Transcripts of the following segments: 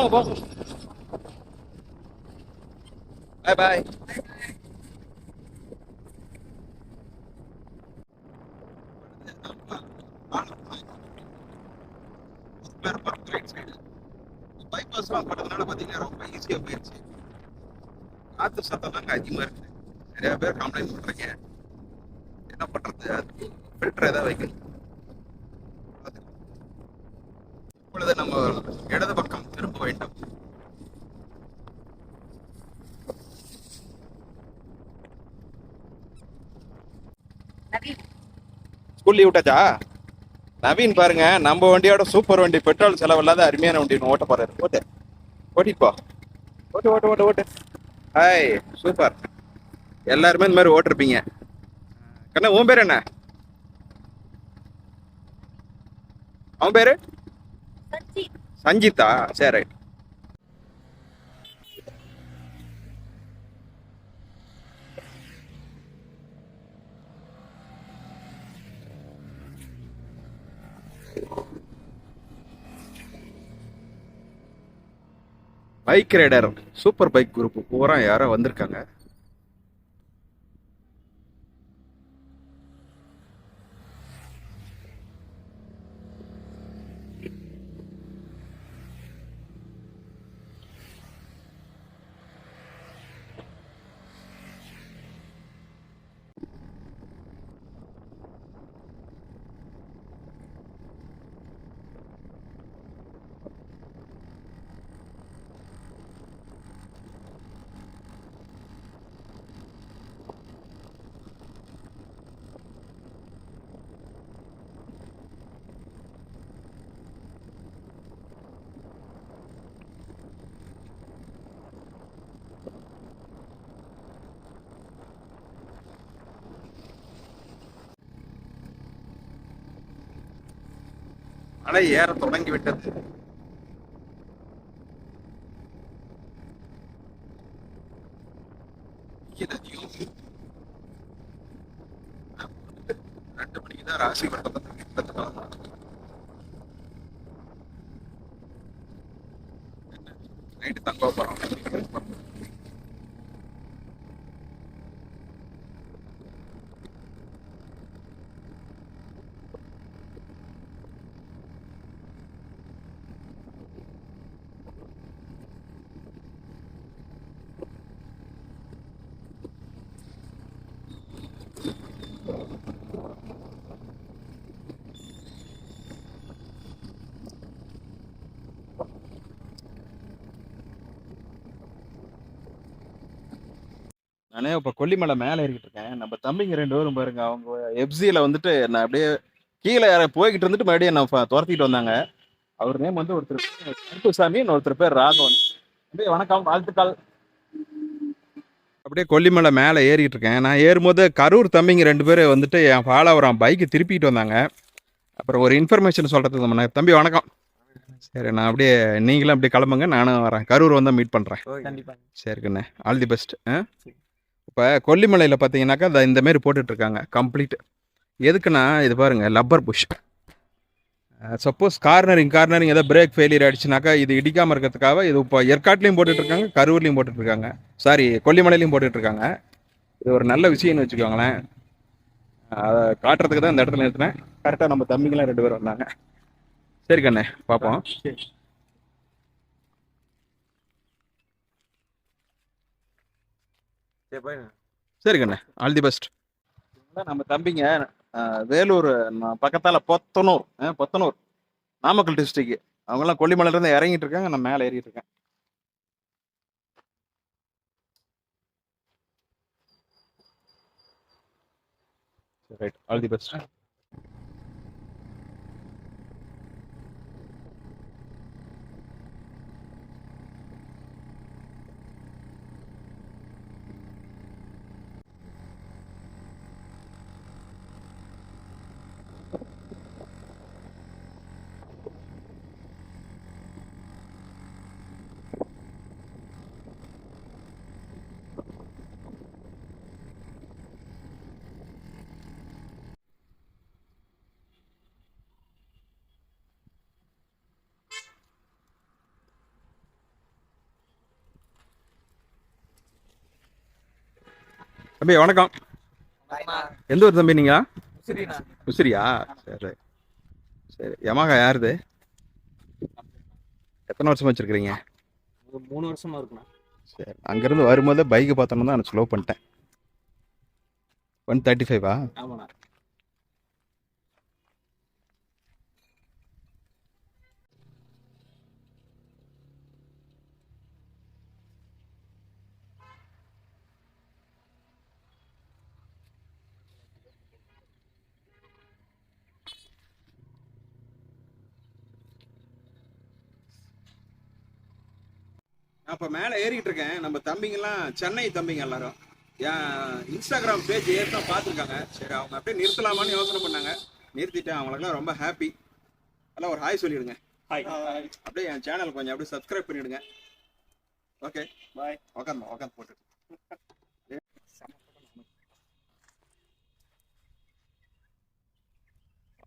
போங்க போங்க பாய் பாய் பைபாஸ்லாம் போட்டதுனால பார்த்தீங்கன்னா ரொம்ப ஈஸியாக போயிடுச்சு காற்று சத்தம் தாங்க அதிகமாக இருக்கு நிறையா பேர் கம்ப்ளைண்ட் பண்ணுறீங்க என்ன பண்ணுறது ஃபில்டர் ஏதாவது வைக்கணும் ஸ்கூல் லீவ் விட்டாச்சா நவீன் பாருங்க நம்ம வண்டியோட சூப்பர் வண்டி பெட்ரோல் செலவு இல்லாத அருமையான வண்டி ஓட்ட போறாரு. ஓட்டு. ஓட்டிட்டு போ. ஓட்டு ஓட்டு ஓட்டு ஓட்டு. Hi super. எல்லாருமே இந்த மாதிரி ஓட்டிருப்பீங்க. கண்ணா உன் பேர் என்ன? அவன் பேரு? சஞ்சிதா. சரி right bike rider super bike group பூரா யாரோ வந்திருக்காங்க. மழை ஏற தொடங்கி விட்டது ரெண்டு மணிக்கு தான் ராசி மண்டபத்துக்கு நானே இப்போ கொல்லிமலை மேலே ஏறிக்கிட்டு இருக்கேன். நம்ம தம்பிங்க ரெண்டு பேரும் பாருங்க அவங்க எப்சியில் வந்துட்டு நான் அப்படியே கீழே போய்கிட்டு இருந்துட்டு மறுபடியும் என்ன ஃப- துரத்திட்டு வந்தாங்க. அவர் நேம் வந்து ஒருத்தர் கருப்புசாமி ஒருத்தர் பேர் ராகவன். அப்படியே வணக்கம் வாழ்த்துக்கள். அப்படியே கொல்லிமலை மேலே ஏறிட்டு இருக்கேன். நான் ஏறும்போது கரூர் தம்பிங்க ரெண்டு பேர் வந்துட்டு என் ஃபாலோவரான் பைக்கு திருப்பிட்டு வந்தாங்க. அப்புறம் ஒரு இன்ஃபர்மேஷன் சொல்கிறது நம்ம தம்பி வணக்கம். சரி நான் அப்படியே நீங்களும் அப்படியே கிளம்புங்க. நானும் வரேன். கரூர் வந்தால் மீட் பண்ணுறேன் கண்டிப்பா. சரிங்கண்ணே. ஆல் தி பெஸ்ட் இப்போ கொல்லிமலையில் பார்த்தீங்கன்னாக்கா இந்த இந்தமாரி போட்டுட்ருக்காங்க கம்ப்ளீட் எதுக்குன்னா இது பாருங்கள் rubber bush. Suppose cornering cornering ஏதோ பிரேக் ஃபெயிலியர் ஆயிடுச்சுனாக்கா இது இடிக்காமல் இருக்கிறதுக்காக இது இப்போ ஏற்காட்லேயும் போட்டுட்ருக்காங்க கரூர்லேயும் போட்டுட்ருக்காங்க. சாரி கொல்லிமலையிலையும் போட்டுட்ருக்காங்க. இது ஒரு நல்ல விஷயம்னு வச்சுக்கோங்களேன். அதை காட்டுறதுக்கு தான் இந்த இடத்துல நிறுத்தினேன். கரெக்டாக நம்ம தம்பிங்களாம் ரெண்டு பேரும் வந்தாங்க. சரி கண்ணே பார்ப்போம். சரி சரி போயிருங்க சரி கண்ணே ஆல் தி பெஸ்ட் நம்ம தம்பிங்க வேலூர் நான் பக்கத்தால பொத்தனூர் பொத்தனூர் நாமக்கல் டிஸ்ட்ரிக்ட் அவங்கெல்லாம் கொல்லிமலையில இருந்து இறங்கிட்டு இருக்காங்க நான் மேலே ஏறிட்டு இருக்கேன். ரைட் ஆல் தி பெஸ்ட் தம்பி வணக்கம். எந்த ஊர் தம்பி நீங்கள் சரிண்ணா உசிரியா? சரி. சரி. யமாகா யாருது? எத்தனை வருஷமா வச்சிருக்கிறீங்க? மூணு வருஷமா இருக்குண்ணா. சரி. அங்கேருந்து வரும்போது பைக்கை பார்த்தோன்னா தான் நான் ஸ்லோ பண்ணிட்டேன். ஒன் தேர்ட்டி ஃபைவா ஆமாண்ணா. நான் இப்போ மேலே ஏறிக்கிட்டு இருக்கேன். நம்ம தம்பிங்கெல்லாம் சென்னை தம்பிங்க எல்லாரும். என் இன்ஸ்டாகிராம் பேஜ் ஏற்கனவே பார்த்துருக்காங்க. சரி அவங்க அப்படியே நிறுத்தலாமான்னு யோசனை பண்ணாங்க. நிறுத்திட்டேன். அவங்களுக்குலாம் ரொம்ப ஹாப்பி எல்லாம் ஒரு ஹாய் சொல்லிடுங்க. ஹாய் அப்படியே என் சேனல் கொஞ்சம் அப்படியே சப்ஸ்கிரைப் பண்ணிடுங்க. ஓகே பாய் உக்காந்து உக்காந்து போட்டு.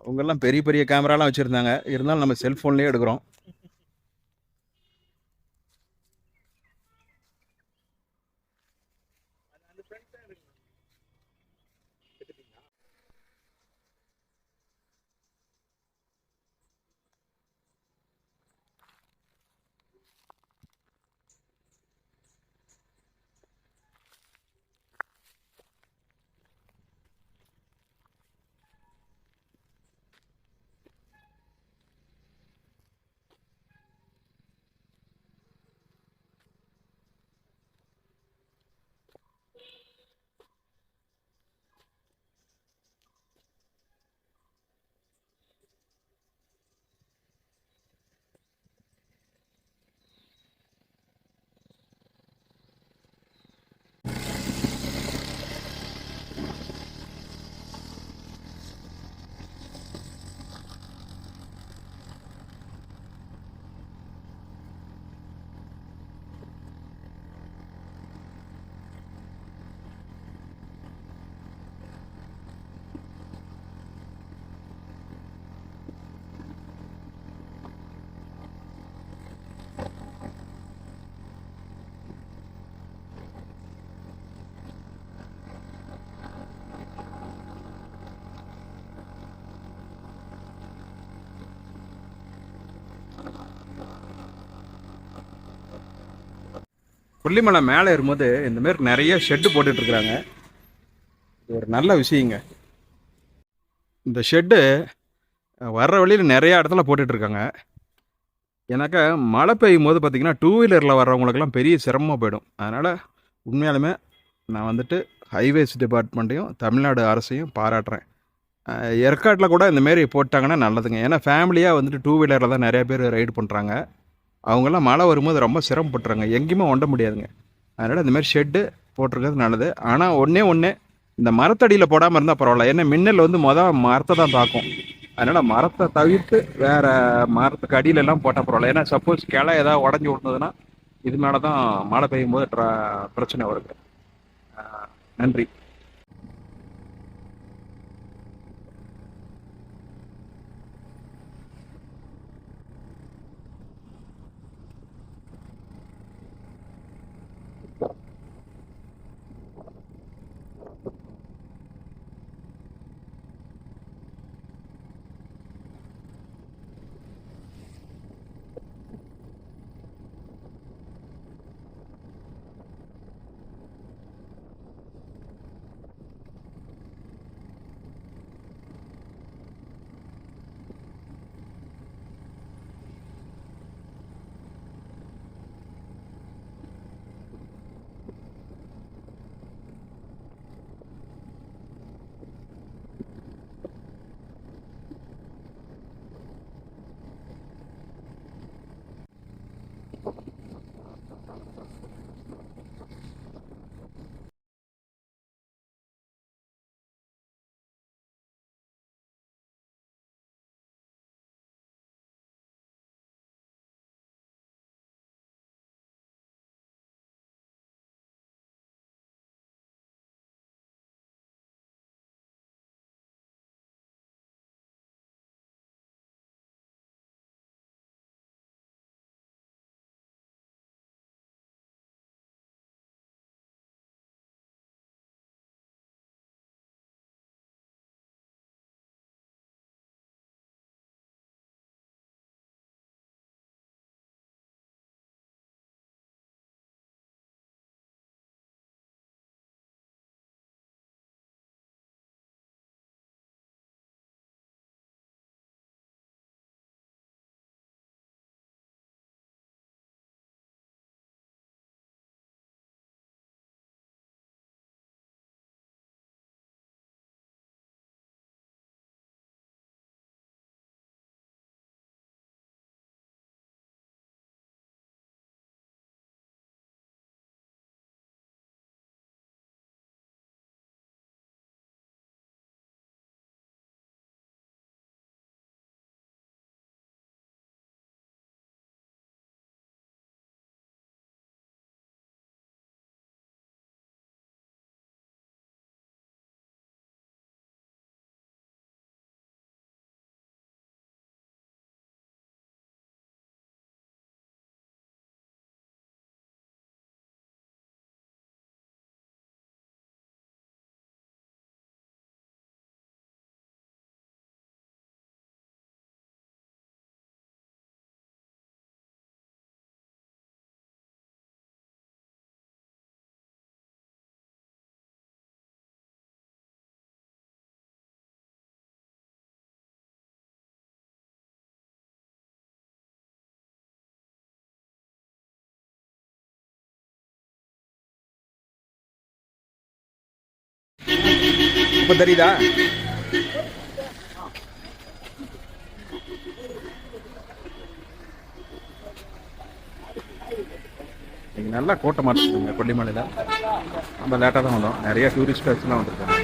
அவங்கெல்லாம் பெரிய பெரிய கேமராலாம் வச்சுருந்தாங்க. இருந்தாலும் நம்ம செல்ஃபோன்லேயே எடுக்கிறோம். கொல்லிமலை மேலே இருக்கும்போது இந்த மாதிரி நிறைய ஷெட்டு போட்டுட்ருக்குறாங்க இது ஒரு நல்ல விஷயங்க. இந்த ஷெட்டு வர்ற வழியில் நிறையா இடத்துல போட்டுட்ருக்காங்க ஏன்னாக்கா மழை பெய்யும் போது பார்த்தீங்கன்னா டூ வீலரில் வர்றவங்களுக்கெல்லாம் பெரிய சிரமமாக போயிடும். அதனால் உண்மையாலுமே நான் வந்துட்டு ஹைவேஸ் டிபார்ட்மெண்ட்டையும் தமிழ்நாடு அரசையும் பாராட்டுறேன். ஏற்காட்டில் கூட இந்த மாரி போட்டாங்கன்னா நல்லதுங்க. ஏன்னா ஃபேமிலியாக வந்துட்டு டூ வீலரில் தான் நிறையா பேர் ரைடு பண்ணுறாங்க அவங்கெல்லாம் மழை வரும்போது ரொம்ப சிரமப்பட்டுறாங்க எங்கேயுமே ஒண்ட முடியாதுங்க. அதனால் இந்த மாதிரி ஷெட்டு போட்டிருக்கிறது நல்லது. ஆனால் ஒன்றே ஒன்று இந்த மரத்தடியில் போடாமல் இருந்தால் பரவாயில்ல. ஏன்னா மின்னல் வந்து மொதல் மரத்தை தான் தாக்கும். அதனால் மரத்தை தவிர்த்து வேறு மரத்துக்கு அடியிலெல்லாம் போட்டால் பரவாயில்ல. ஏன்னா சப்போஸ் கிளை ஏதாவது உடஞ்சி விழுந்ததுன்னா இது மேலே தான் மழை பெய்யும் போது ட்ரா பிரச்சனை வருது நன்றி. இப்போ தெரியுதா? இங்க நல்லா கோட்டமாக இருக்குங்க கொல்லிமலையில். நம்ம லேட்டாக தான் வந்தோம். நிறைய டூரிஸ்ட் வந்துருக்காங்க.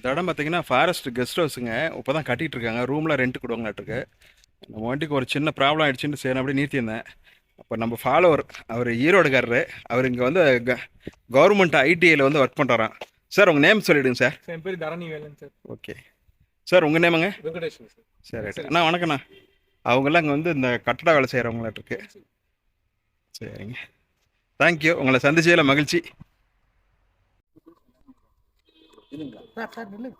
இந்த இடம் பார்த்தீங்கன்னா ஃபாரஸ்ட் கெஸ்ட் ஹவுஸுங்க இப்போ தான் கட்டிகிட்டு இருக்காங்க ரூமில் ரெண்ட் கொடுவாங்களாட்டிருக்கு. நம்ம வண்டிக்கு ஒரு சின்ன ப்ராப்ளம் ஆயிடுச்சுன்னு சரி அப்படியே நிறுத்தியிருந்தேன். அப்போ நம்ம ஃபாலோவர் அவர் ஈரோடுக்காரரு அவர் இங்கே வந்து கவர்மெண்ட் ஐடிஐயில் வந்து ஒர்க் பண்ணுறாராம் சார் உங்கள் நேம் சொல்லிவிடுங்க சார் என் பேர் Dharani Velan sir okay sir உங்கள் நேமுங்க வெங்கடேஷன் சார் சரி ரைட் அண்ணா வணக்கண்ணா அவங்கெல்லாம் இங்கே வந்து இந்த கட்டட வேலை செய்கிறவங்களாட்டிருக்கு சரிங்க. தேங்க்யூ உங்களை சந்திச்சதில் மகிழ்ச்சி. சார் சார் நில்லுங்க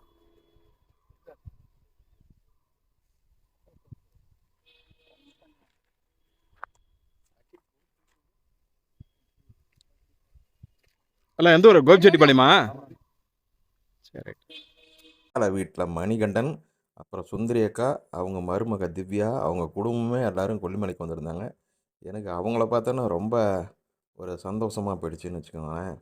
அல்ல எந்த ஒரு கோபிச்செட்டிப்பாளையமா? சரி. வீட்டில் மணிகண்டன் அப்புறம் சுந்தரி அக்கா அவங்க மருமக திவ்யா அவங்க குடும்பமே எல்லாரும் கொல்லிமலைக்கு வந்திருந்தாங்க. எனக்கு அவங்கள பார்த்தோன்னா ரொம்ப ஒரு சந்தோஷமாக போயிடுச்சுன்னு வச்சுக்கோங்களேன்.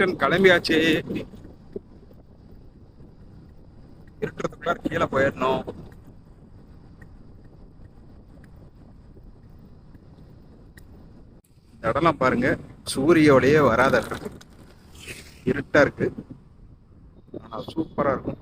கேப்டன் கிளம்பியாச்சு. இருட்டுறதுக்குள்ள கீழே போயிடணும். இந்த இடம்லாம் பாருங்க ஒளியே வராத இருக்கு. இருட்டா இருக்கு. ஆனா சூப்பரா இருக்கும்.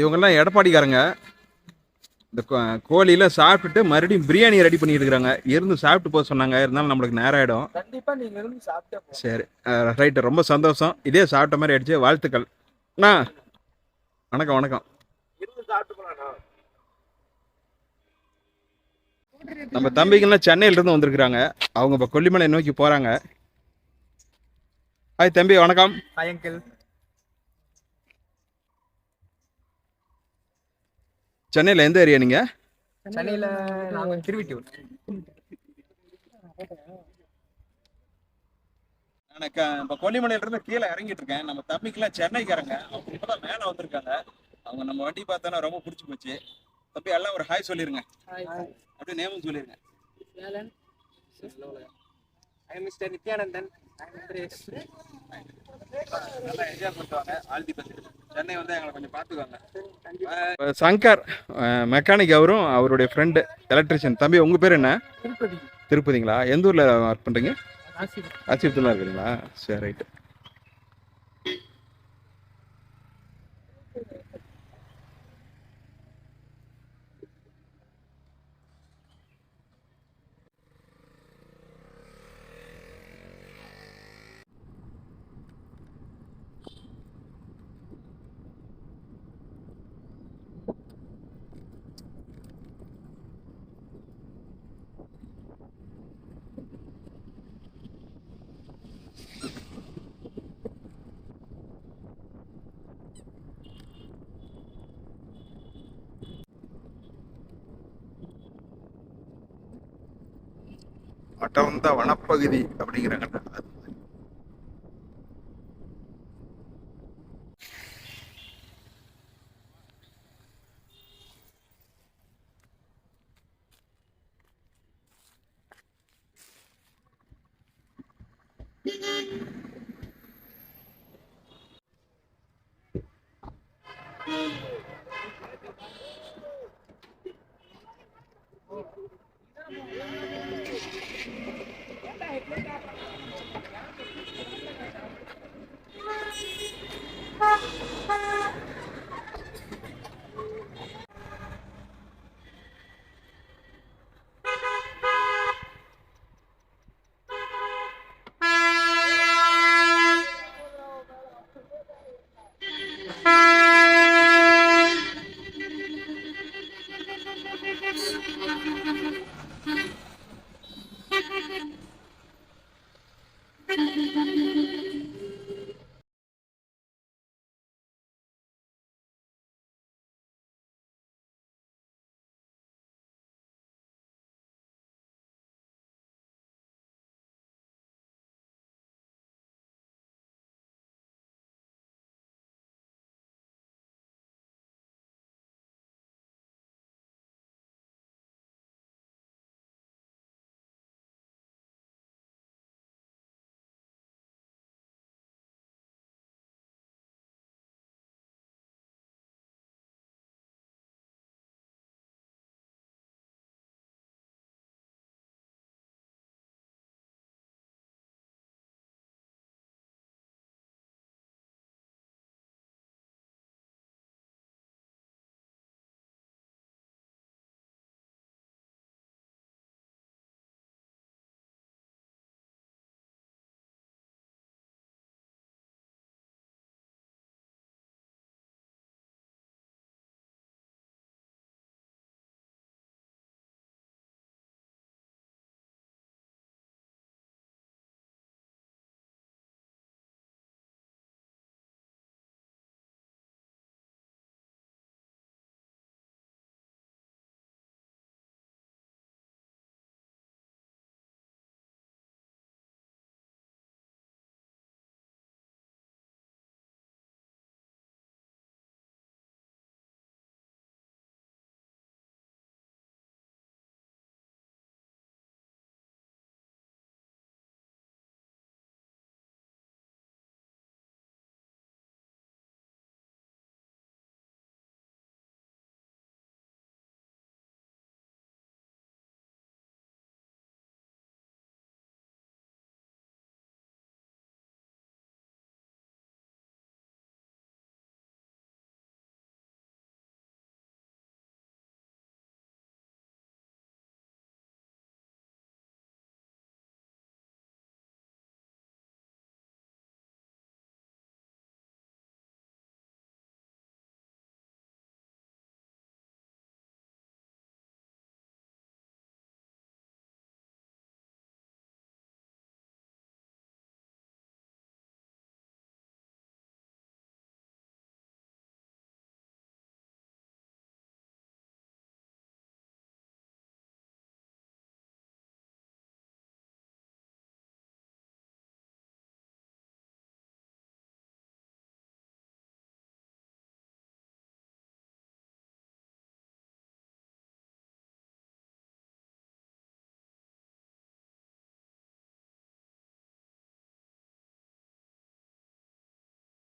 இவங்கெல்லாம் எடப்பாடிக்காரங்க. இந்த கோழியெல்லாம் சாப்பிட்டுட்டு மறுபடியும் பிரியாணி ரெடி பண்ணிட்டு இருக்கிறாங்க இருந்து சாப்பிட்டு போக சொன்னாங்க. இருந்தாலும் நம்மளுக்கு நேரம் இருந்து சாப்பிட்டே சரி. ரைட்டு ரொம்ப சந்தோஷம். இதே சாப்பிட்ட மாதிரி ஆயிடுச்சு வாழ்த்துக்கள். அண்ணா வணக்கம் வணக்கம். நம்ம தம்பிங்கெல்லாம் சென்னையில இருந்து வந்திருக்கிறாங்க. அவங்க இப்போ கொல்லிமலை நோக்கி போறாங்க. ஹாய் தம்பி. வணக்கம். ஹாய் அங்கிள் சென்னையில் எந்த ஏரியா நீங்க? சென்னையில நாங்க திருவிட்டியூர். எனக்கு இப்போ கொல்லிமலையில இருந்து கீழே இறங்கிட்டு இருக்கேன். நம்ம தம்பிக்கெல்லாம் சென்னைக்காரங்க. அவங்க இப்பதான் மேலே வந்திருக்காங்க. அவங்க நம்ம வண்டி பார்த்தோன்னா ரொம்ப பிடிச்சி போச்சு. தம்பி எல்லாம் ஒரு ஹாய் சொல்லிருங்க. அப்படியே நேமும் சொல்லிருங்க. வேலன். I mister Nithyanandan. நல்லா என்ஜாய் பண்ணுவாங்க ஆல் தி பெஸ்ட் சென்னை வந்து எங்களை கொஞ்சம் பார்த்துக்கோங்க அஹ் சங்கர் மெக்கானிக் அவரும் அவருடைய ஃப்ரெண்டு எலக்ட்ரிஷியன் தம்பி உங்கள் பேர் என்ன? திருப்பதி. திருப்பதிங்களா? எந்த ஊரில் ஒர்க் பண்ணுறீங்க ஆசிரியத்தில் இருக்கிறீங்களா சரி ரைட்டு அடர்ந்த வனப்பகுதி அப்படிங்கிறாங்க